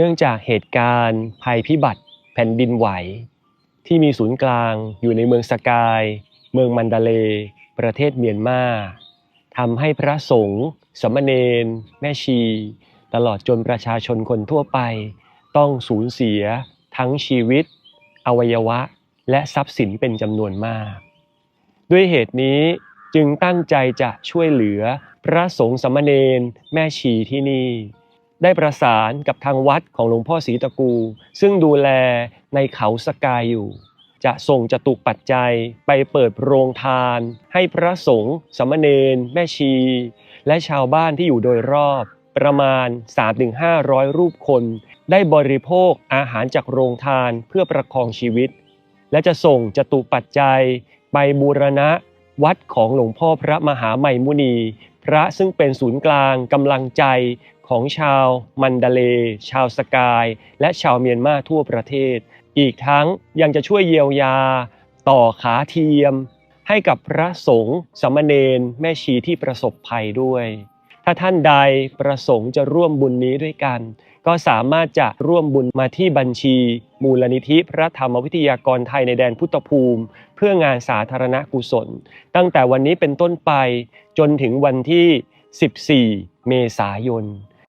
เนื่องจากเหตุการณ์ภัยพิบัติแผ่นดินไหว ที่มีศูนย์กลางอยู่ในเมืองสกาย เมืองมันดาเล ประเทศเมียนมาทำให้พระสงฆ์สามเณรแม่ชี ตลอดจนประชาชนคนทั่วไป ต้องสูญเสียทั้งชีวิต อวัยวะ และทรัพย์สินเป็นจำนวนมาก ด้วยเหตุนี้จึงตั้งใจจะช่วยเหลือพระสงฆ์สามเณรแม่ชีที่นี่ ได้ประสานกับทางวัดของหลวงพ่อศรีตะกู ซึ่งดูแลในเขาสกายอยู่ จะส่งจตุปัจจัยไปเปิดโรงทาน ให้พระสงฆ์สามเณรแม่ชี และชาวบ้านที่อยู่โดยรอบ ประมาณ 3-500 รูปคน ได้บริโภคอาหารจากโรงทานเพื่อประคองชีวิต และจะส่งจตุปัจจัยไปบูรณะวัดของหลวงพ่อพระมหาไมมุนี พระซึ่งเป็นศูนย์กลางกำลังใจของชาวมันดาเล ชาวสกาย และชาวเมียนมาทั่วประเทศ อีกทั้งยังจะช่วยเยียวยา ต่อขาเทียม ให้กับพระสงฆ์สามเณรแม่ชีที่ประสบภัยด้วย ถ้าท่านใดประสงค์จะร่วมบุญนี้ด้วยกัน ก็สามารถจะร่วมบุญมาที่บัญชี มูลนิธิพระธรรมวิทยากรไทยในแดนพุทธภูมิ เพื่องานสาธารณกุศล ตั้งแต่วันนี้เป็นต้นไปจนถึงวันที่ 14 เมษายน